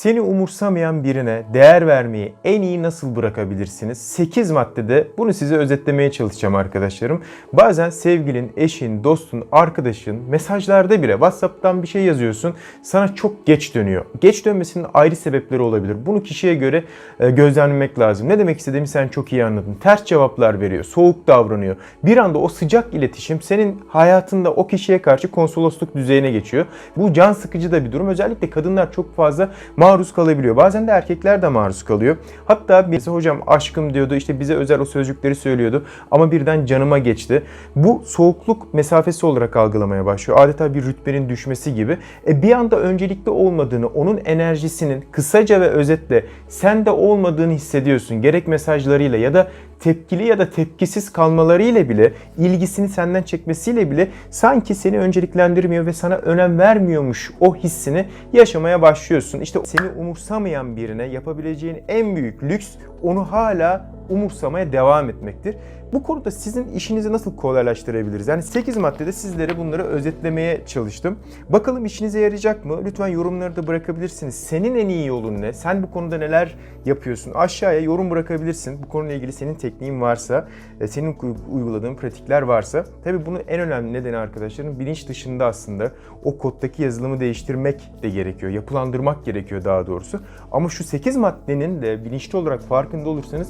Seni umursamayan birine değer vermeyi en iyi nasıl bırakabilirsiniz? 8 maddede bunu size özetlemeye çalışacağım arkadaşlarım. Bazen sevgilin, eşin, dostun, arkadaşın mesajlarda bile WhatsApp'tan bir şey yazıyorsun. Sana çok geç dönüyor. Geç dönmesinin ayrı sebepleri olabilir. Bunu kişiye göre e, gözlemlemek lazım. Ne demek istediğimi sen çok iyi anladın. Ters cevaplar veriyor, soğuk davranıyor. Bir anda o sıcak iletişim senin hayatında o kişiye karşı konsolosluk düzeyine geçiyor. Bu can sıkıcı da bir durum. Özellikle kadınlar çok fazla maruz kalabiliyor. Bazen de erkekler de maruz kalıyor. Hatta birisi hocam aşkım diyordu işte bize özel o sözcükleri söylüyordu ama birden canıma geçti. Bu soğukluk mesafesi olarak algılamaya başlıyor. Adeta bir rütbenin düşmesi gibi. E bir anda öncelikli olmadığını, onun enerjisinin kısaca ve özetle sende olmadığını hissediyorsun. Gerek mesajlarıyla ya da tepkili ya da tepkisiz kalmalarıyla bile, ilgisini senden çekmesiyle bile sanki seni önceliklendirmiyor ve sana önem vermiyormuş o hissini yaşamaya başlıyorsun. İşte seni umursamayan birine yapabileceğin en büyük lüks onu hala umursamaya devam etmektir. Bu konuda sizin işinizi nasıl kolaylaştırabiliriz? Yani 8 maddede sizlere bunları özetlemeye çalıştım. Bakalım işinize yarayacak mı? Lütfen yorumları da bırakabilirsiniz. Senin en iyi yolun ne? Sen bu konuda neler yapıyorsun? Aşağıya yorum bırakabilirsin. Bu konuyla ilgili senin tekniğin varsa, e, senin uyguladığın pratikler varsa. Tabii bunun en önemli nedeni arkadaşlarım bilinç dışında aslında o koddaki yazılımı değiştirmek de gerekiyor. Yapılandırmak gerekiyor daha doğrusu. Ama şu 8 maddenin de bilinçli olarak farkında olursanız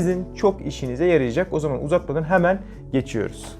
sizin çok işinize yarayacak. O zaman uzatmadan hemen geçiyoruz.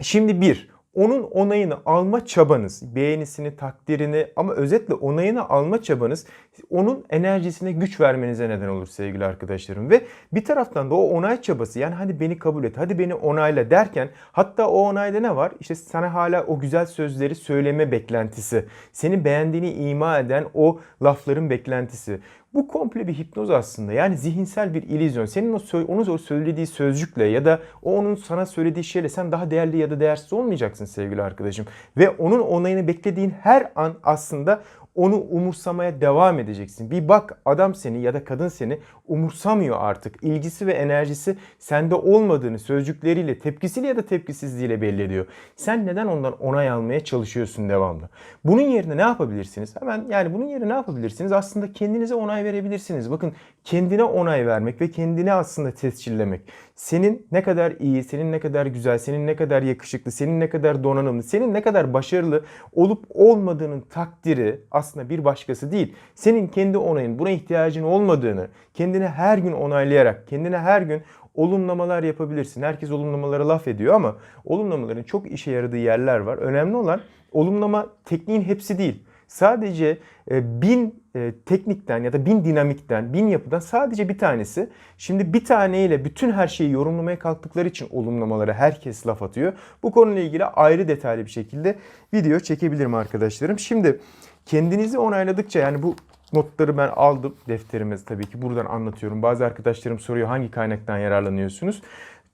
Şimdi bir, onun onayını alma çabanız, beğenisini, takdirini ama özetle onayını alma çabanız onun enerjisine güç vermenize neden olur sevgili arkadaşlarım. Ve bir taraftan da o onay çabası yani hadi beni kabul et, hadi beni onayla derken hatta o onayda ne var? İşte sana hala o güzel sözleri söyleme beklentisi, seni beğendiğini ima eden o lafların beklentisi. Bu komple bir hipnoz aslında. Yani zihinsel bir illüzyon. Senin o onun o söylediği sözcükle ya da o onun sana söylediği şeyle sen daha değerli ya da değersiz olmayacaksın sevgili arkadaşım. Ve onun onayını beklediğin her an aslında onu umursamaya devam edeceksin. Bir bak adam seni ya da kadın seni umursamıyor artık. İlgisi ve enerjisi sende olmadığını sözcükleriyle, tepkisiyle ya da tepkisizliğiyle belli ediyor. Sen neden ondan onay almaya çalışıyorsun devamlı? Bunun yerine ne yapabilirsiniz? Hemen yani bunun yerine ne yapabilirsiniz? Aslında kendinize onay verebilirsiniz. Bakın kendine onay vermek ve kendini aslında tescillemek. Senin ne kadar iyi, senin ne kadar güzel, senin ne kadar yakışıklı, senin ne kadar donanımlı, senin ne kadar başarılı olup olmadığının takdiri aslında bir başkası değil. Senin kendi onayın, buna ihtiyacın olmadığını, kendini her gün onaylayarak, kendine her gün olumlamalar yapabilirsin. Herkes olumlamalara laf ediyor ama olumlamaların çok işe yaradığı yerler var. Önemli olan olumlama tekniğin hepsi değil. Sadece e, bin e, teknikten ya da bin dinamikten, bin yapıdan sadece bir tanesi. Şimdi bir taneyle bütün her şeyi yorumlamaya kalktıkları için olumlamalara herkes laf atıyor. Bu konuyla ilgili ayrı detaylı bir şekilde video çekebilirim arkadaşlarım. Şimdi kendinizi onayladıkça yani bu notları ben aldım defterime tabii ki buradan anlatıyorum. Bazı arkadaşlarım soruyor hangi kaynaktan yararlanıyorsunuz?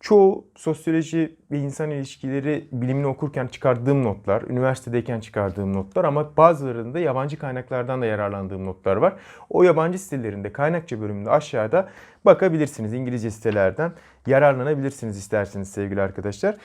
Çoğu sosyoloji ve insan ilişkileri bilimini okurken çıkardığım notlar, üniversitedeyken çıkardığım notlar ama bazılarında yabancı kaynaklardan da yararlandığım notlar var. O yabancı sitelerinde kaynakça bölümünde aşağıda bakabilirsiniz. İngilizce sitelerden yararlanabilirsiniz isterseniz sevgili arkadaşlar.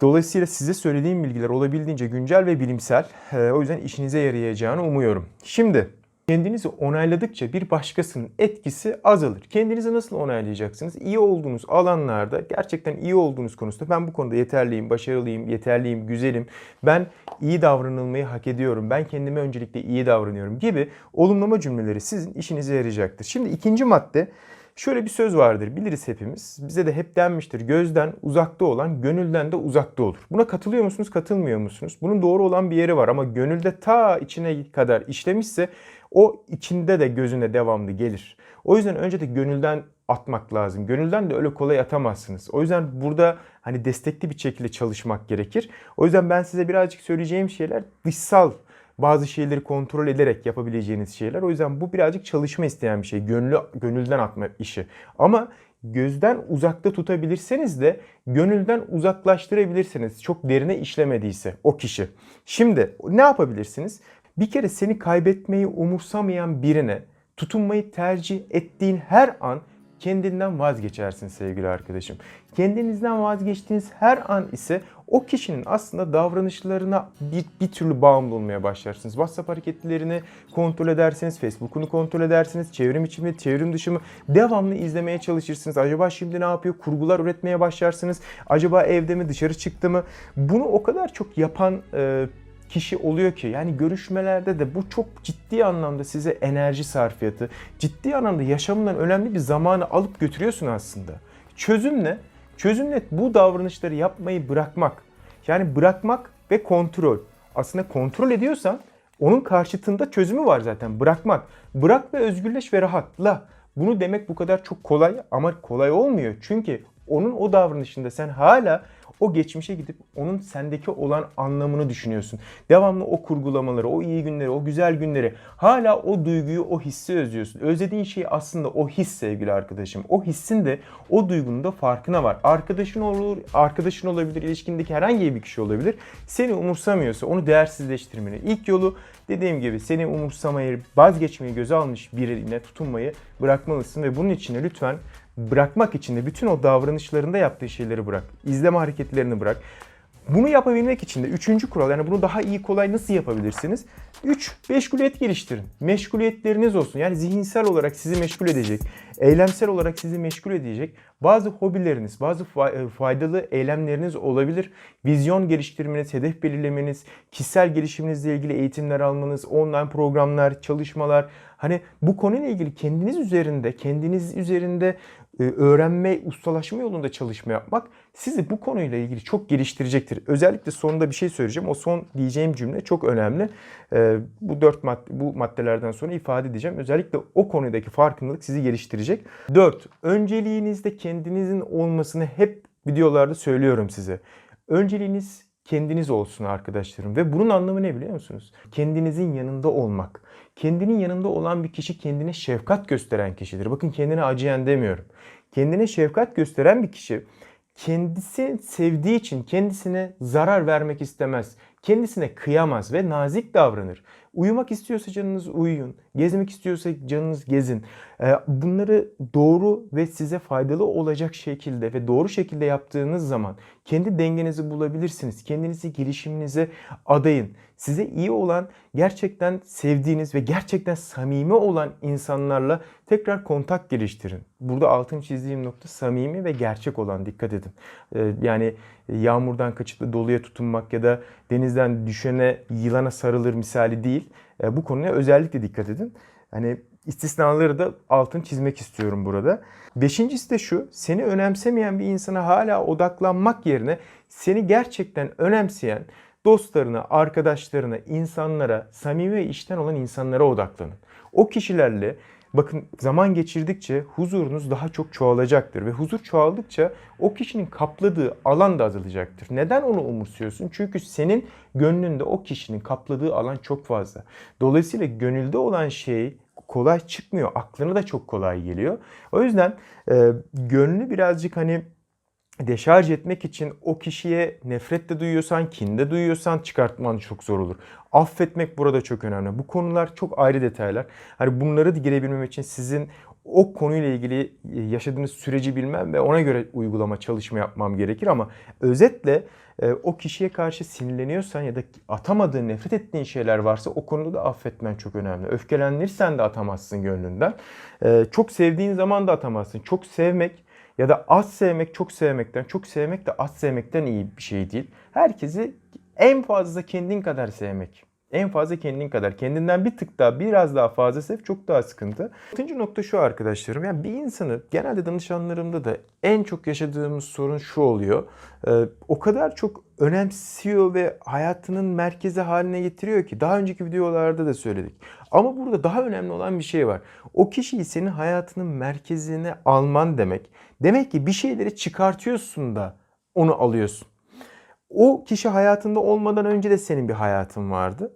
Dolayısıyla size söylediğim bilgiler olabildiğince güncel ve bilimsel. Ee, O yüzden işinize yarayacağını umuyorum. Şimdi Kendinizi onayladıkça bir başkasının etkisi azalır. Kendinizi nasıl onaylayacaksınız? İyi olduğunuz alanlarda, gerçekten iyi olduğunuz konusunda ben bu konuda yeterliyim, başarılıyım, yeterliyim, güzelim. Ben iyi davranılmayı hak ediyorum. Ben kendime öncelikle iyi davranıyorum gibi olumlama cümleleri sizin işinize yarayacaktır. Şimdi ikinci madde Şöyle bir söz vardır biliriz hepimiz. Bize de hep denmiştir. Gözden uzakta olan gönülden de uzakta olur. Buna katılıyor musunuz, katılmıyor musunuz? Bunun doğru olan bir yeri var ama gönülde ta içine kadar işlemişse o içinde de gözüne devamlı gelir. O yüzden önce de gönülden atmak lazım. Gönülden de öyle kolay atamazsınız. O yüzden burada hani destekli bir şekilde çalışmak gerekir. O yüzden ben size birazcık söyleyeceğim şeyler dışsal bazı şeyleri kontrol ederek yapabileceğiniz şeyler. O yüzden bu birazcık çalışma isteyen bir şey. Gönlü, gönülden atma işi. Ama gözden uzakta tutabilirseniz de gönülden uzaklaştırabilirsiniz. Çok derine işlemediyse o kişi. Şimdi ne yapabilirsiniz? Bir kere seni kaybetmeyi umursamayan birine tutunmayı tercih ettiğin her an kendinden vazgeçersin sevgili arkadaşım. Kendinizden vazgeçtiğiniz her an ise o kişinin aslında davranışlarına bir, bir türlü bağımlı olmaya başlarsınız. WhatsApp hareketlerini kontrol edersiniz, Facebook'unu kontrol edersiniz, çevrim içi çevrim dışı mı devamlı izlemeye çalışırsınız. Acaba şimdi ne yapıyor? Kurgular üretmeye başlarsınız. Acaba evde mi, dışarı çıktı mı? Bunu o kadar çok yapan e, kişi oluyor ki yani görüşmelerde de bu çok ciddi anlamda size enerji sarfiyatı, ciddi anlamda yaşamından önemli bir zamanı alıp götürüyorsun aslında. Çözüm ne? Çözüm ne? Bu davranışları yapmayı bırakmak. Yani bırakmak ve kontrol. Aslında kontrol ediyorsan onun karşıtında çözümü var zaten. Bırakmak. Bırak ve özgürleş ve rahatla. Bunu demek bu kadar çok kolay ama kolay olmuyor. Çünkü onun o davranışında sen hala o geçmişe gidip onun sendeki olan anlamını düşünüyorsun. Devamlı o kurgulamaları, o iyi günleri, o güzel günleri hala o duyguyu, o hissi özlüyorsun. Özlediğin şey aslında o his sevgili arkadaşım. O hissin de o duygunun da farkına var. Arkadaşın olur, arkadaşın olabilir, ilişkindeki herhangi bir kişi olabilir. Seni umursamıyorsa onu değersizleştirmenin ilk yolu dediğim gibi seni umursamayı, vazgeçmeyi göze almış birine tutunmayı bırakmalısın ve bunun için de lütfen bırakmak için de bütün o davranışlarında yaptığı şeyleri bırak. İzleme hareketlerini bırak. Bunu yapabilmek için de üçüncü kural yani bunu daha iyi kolay nasıl yapabilirsiniz? 3. Meşguliyet geliştirin. Meşguliyetleriniz olsun. Yani zihinsel olarak sizi meşgul edecek, eylemsel olarak sizi meşgul edecek bazı hobileriniz, bazı fa- faydalı eylemleriniz olabilir. Vizyon geliştirmeniz, hedef belirlemeniz, kişisel gelişiminizle ilgili eğitimler almanız, online programlar, çalışmalar. Hani bu konuyla ilgili kendiniz üzerinde, kendiniz üzerinde e, öğrenme, ustalaşma yolunda çalışma yapmak sizi bu konuyla ilgili çok geliştirecektir. Özellikle sonunda bir şey söyleyeceğim. O son diyeceğim cümle çok önemli. E, Bu dört madde, bu maddelerden sonra ifade edeceğim. Özellikle o konudaki farkındalık sizi geliştirecek. 4. Önceliğinizde kendinizin olmasını hep videolarda söylüyorum size. Önceliğiniz kendiniz olsun arkadaşlarım ve bunun anlamı ne biliyor musunuz? Kendinizin yanında olmak. Kendinin yanında olan bir kişi kendine şefkat gösteren kişidir. Bakın kendine acıyan demiyorum. Kendine şefkat gösteren bir kişi kendisi sevdiği için kendisine zarar vermek istemez. Kendisine kıyamaz ve nazik davranır. Uyumak istiyorsa canınız uyuyun. Gezmek istiyorsa canınız gezin. Ee, Bunları doğru ve size faydalı olacak şekilde ve doğru şekilde yaptığınız zaman kendi dengenizi bulabilirsiniz. Kendinizi gelişiminize adayın. Size iyi olan, gerçekten sevdiğiniz ve gerçekten samimi olan insanlarla tekrar kontak geliştirin. Burada altın çizdiğim nokta samimi ve gerçek olan dikkat edin. Ee, Yani yağmurdan kaçıp doluya tutunmak ya da denizden düşene yılana sarılır misali değil. Ee, Bu konuya özellikle dikkat edin. Hani istisnaları da altın çizmek istiyorum burada. Beşincisi de şu, seni önemsemeyen bir insana hala odaklanmak yerine seni gerçekten önemseyen dostlarına, arkadaşlarına, insanlara, samimi ve içten olan insanlara odaklanın. O kişilerle bakın zaman geçirdikçe huzurunuz daha çok çoğalacaktır ve huzur çoğaldıkça o kişinin kapladığı alan da azalacaktır. Neden onu umursuyorsun? Çünkü senin gönlünde o kişinin kapladığı alan çok fazla. Dolayısıyla gönülde olan şey kolay çıkmıyor. Aklına da çok kolay geliyor. O yüzden e, gönlü birazcık hani deşarj etmek için o kişiye nefret de duyuyorsan, kin de duyuyorsan çıkartman çok zor olur. Affetmek burada çok önemli. Bu konular çok ayrı detaylar. Hani bunları da girebilmem için sizin o konuyla ilgili yaşadığınız süreci bilmem ve ona göre uygulama çalışma yapmam gerekir ama özetle e, o kişiye karşı sinirleniyorsan ya da atamadığın, nefret ettiğin şeyler varsa o konuda da affetmen çok önemli. Öfkelenirsen de atamazsın gönlünden. E, Çok sevdiğin zaman da atamazsın. Çok sevmek ya da az sevmek çok sevmekten, çok sevmek de az sevmekten iyi bir şey değil. Herkesi en fazla kendin kadar sevmek. En fazla kendin kadar. Kendinden bir tık daha biraz daha fazla sev çok daha sıkıntı. Altıncı nokta şu arkadaşlarım. Yani bir insanı genelde danışanlarımda da en çok yaşadığımız sorun şu oluyor. Ee, o kadar çok önemsiyor ve hayatının merkezi haline getiriyor ki daha önceki videolarda da söyledik. Ama burada daha önemli olan bir şey var. O kişiyi senin hayatının merkezine alman demek. Demek ki bir şeyleri çıkartıyorsun da onu alıyorsun. O kişi hayatında olmadan önce de senin bir hayatın vardı.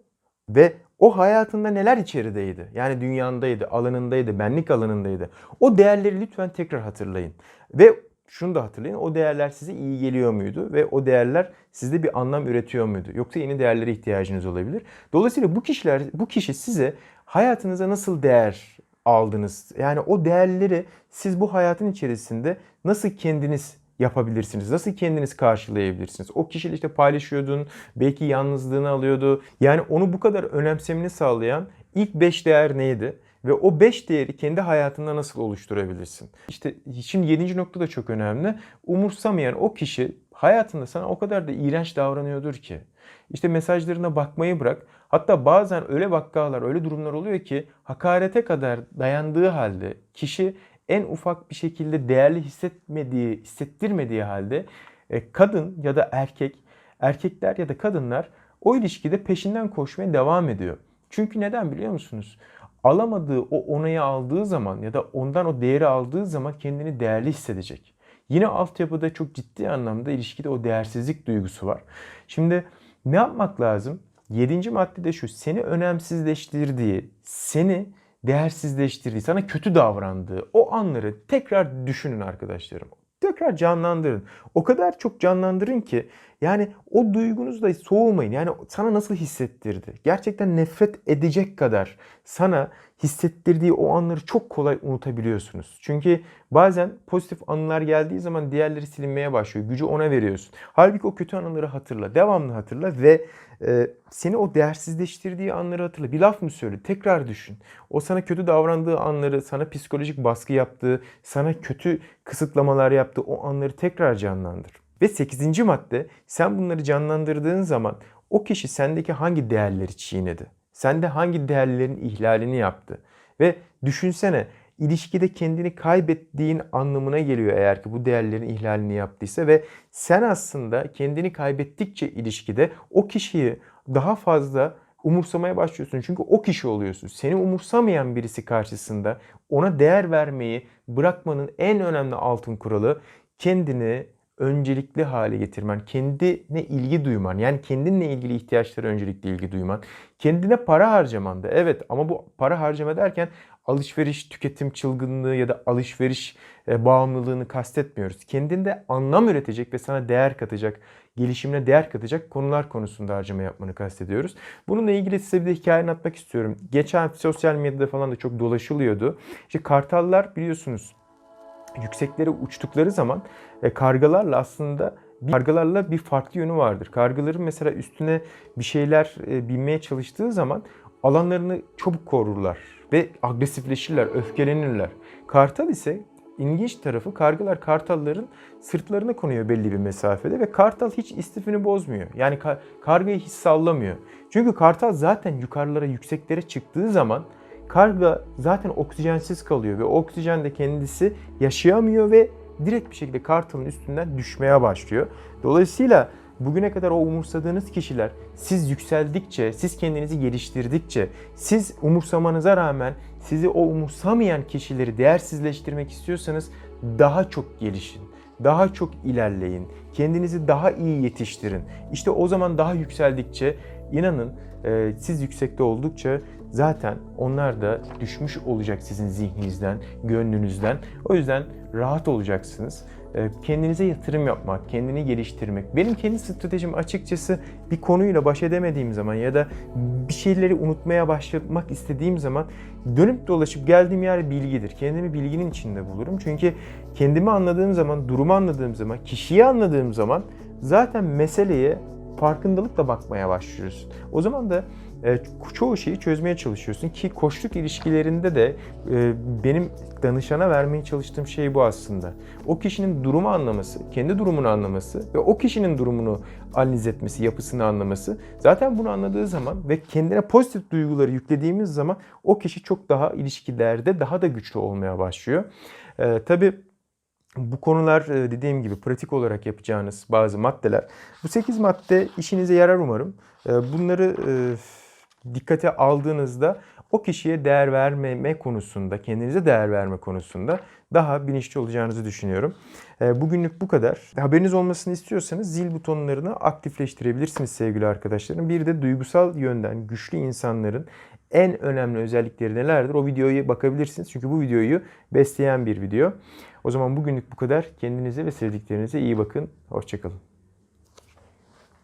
Ve o hayatında neler içerideydi? Yani dünyandaydı, alanındaydı, benlik alanındaydı. O değerleri lütfen tekrar hatırlayın. Ve şunu da hatırlayın. O değerler size iyi geliyor muydu? Ve o değerler sizde bir anlam üretiyor muydu? Yoksa yeni değerlere ihtiyacınız olabilir. Dolayısıyla bu kişiler, bu kişi size hayatınıza nasıl değer aldınız? Yani o değerleri siz bu hayatın içerisinde nasıl kendiniz yapabilirsiniz? Nasıl kendiniz karşılayabilirsiniz? O kişiyle işte paylaşıyordun, belki yalnızlığını alıyordu. Yani onu bu kadar önemsemeni sağlayan ilk 5 değer neydi? Ve o 5 değeri kendi hayatında nasıl oluşturabilirsin? İşte şimdi 7. nokta da çok önemli. Umursamayan o kişi hayatında sana o kadar da iğrenç davranıyordur ki. İşte mesajlarına bakmayı bırak. Hatta bazen öyle vakalar, öyle durumlar oluyor ki hakarete kadar dayandığı halde kişi en ufak bir şekilde değerli hissetmediği, hissettirmediği halde e, kadın ya da erkek, erkekler ya da kadınlar o ilişkide peşinden koşmaya devam ediyor. Çünkü neden biliyor musunuz? Alamadığı o onayı aldığı zaman ya da ondan o değeri aldığı zaman kendini değerli hissedecek. Yine altyapıda çok ciddi anlamda ilişkide o değersizlik duygusu var. Şimdi ne yapmak lazım? Yedinci madde de şu. Seni önemsizleştirdiği, seni değersizleştirdiği, sana kötü davrandığı o anları tekrar düşünün arkadaşlarım. Tekrar canlandırın. O kadar çok canlandırın ki yani o duygunuzda soğumayın. Yani sana nasıl hissettirdi? Gerçekten nefret edecek kadar sana hissettirdiği o anları çok kolay unutabiliyorsunuz. Çünkü bazen pozitif anılar geldiği zaman diğerleri silinmeye başlıyor. Gücü ona veriyorsun. Halbuki o kötü anıları hatırla. Devamlı hatırla ve e, seni o değersizleştirdiği anları hatırla. Bir laf mı söyle? Tekrar düşün. O sana kötü davrandığı anları, sana psikolojik baskı yaptığı, sana kötü kısıtlamalar yaptığı o anları tekrar canlandır. Ve 8. madde sen bunları canlandırdığın zaman o kişi sendeki hangi değerleri çiğnedi? Sende hangi değerlerin ihlalini yaptı? Ve düşünsene ilişkide kendini kaybettiğin anlamına geliyor eğer ki bu değerlerin ihlalini yaptıysa ve sen aslında kendini kaybettikçe ilişkide o kişiyi daha fazla umursamaya başlıyorsun. Çünkü o kişi oluyorsun. Seni umursamayan birisi karşısında ona değer vermeyi bırakmanın en önemli altın kuralı kendini öncelikli hale getirmen, kendine ilgi duyman, yani kendinle ilgili ihtiyaçlara öncelikli ilgi duyman, kendine para harcaman da evet ama bu para harcama derken alışveriş, tüketim çılgınlığı ya da alışveriş e, bağımlılığını kastetmiyoruz. Kendinde anlam üretecek ve sana değer katacak, gelişimine değer katacak konular konusunda harcama yapmanı kastediyoruz. Bununla ilgili size bir de hikaye anlatmak istiyorum. Geçen sosyal medyada falan da çok dolaşılıyordu. İşte kartallar biliyorsunuz yükseklere uçtukları zaman e, kargalarla aslında bir, kargalarla bir farklı yönü vardır. Kargaların mesela üstüne bir şeyler e, binmeye çalıştığı zaman alanlarını çabuk korurlar ve agresifleşirler, öfkelenirler. Kartal ise ilginç tarafı kargalar kartalların sırtlarına konuyor belli bir mesafede ve kartal hiç istifini bozmuyor. Yani kar, kargayı hiç sallamıyor. Çünkü kartal zaten yukarılara, yükseklere çıktığı zaman karga zaten oksijensiz kalıyor ve oksijen de kendisi yaşayamıyor ve direkt bir şekilde kartalın üstünden düşmeye başlıyor. Dolayısıyla bugüne kadar o umursadığınız kişiler siz yükseldikçe, siz kendinizi geliştirdikçe, siz umursamanıza rağmen sizi o umursamayan kişileri değersizleştirmek istiyorsanız daha çok gelişin. Daha çok ilerleyin. Kendinizi daha iyi yetiştirin. İşte o zaman daha yükseldikçe inanın siz yüksekte oldukça zaten onlar da düşmüş olacak sizin zihninizden, gönlünüzden. O yüzden rahat olacaksınız. Ee, kendinize yatırım yapmak, kendini geliştirmek. Benim kendi stratejim açıkçası bir konuyla baş edemediğim zaman ya da bir şeyleri unutmaya başlamak istediğim zaman dönüp dolaşıp geldiğim yer bilgidir. Kendimi bilginin içinde bulurum. Çünkü kendimi anladığım zaman, durumu anladığım zaman, kişiyi anladığım zaman zaten meseleye farkındalıkla bakmaya başlıyoruz. O zaman da çoğu şeyi çözmeye çalışıyorsun ki koçluk ilişkilerinde de e, benim danışana vermeye çalıştığım şey bu aslında. O kişinin durumu anlaması, kendi durumunu anlaması ve o kişinin durumunu analiz etmesi, yapısını anlaması. Zaten bunu anladığı zaman ve kendine pozitif duyguları yüklediğimiz zaman o kişi çok daha ilişkilerde daha da güçlü olmaya başlıyor. E, tabii bu konular e, dediğim gibi pratik olarak yapacağınız bazı maddeler. Bu 8 madde işinize yarar umarım. E, bunları e, dikkate aldığınızda o kişiye değer vermeme konusunda, kendinize değer verme konusunda daha bilinçli olacağınızı düşünüyorum. Bugünlük bu kadar. Haberiniz olmasını istiyorsanız zil butonlarını aktifleştirebilirsiniz sevgili arkadaşlarım. Bir de duygusal yönden güçlü insanların en önemli özellikleri nelerdir? O videoyu bakabilirsiniz. Çünkü bu videoyu besleyen bir video. O zaman bugünlük bu kadar. Kendinize ve sevdiklerinize iyi bakın. Hoşçakalın.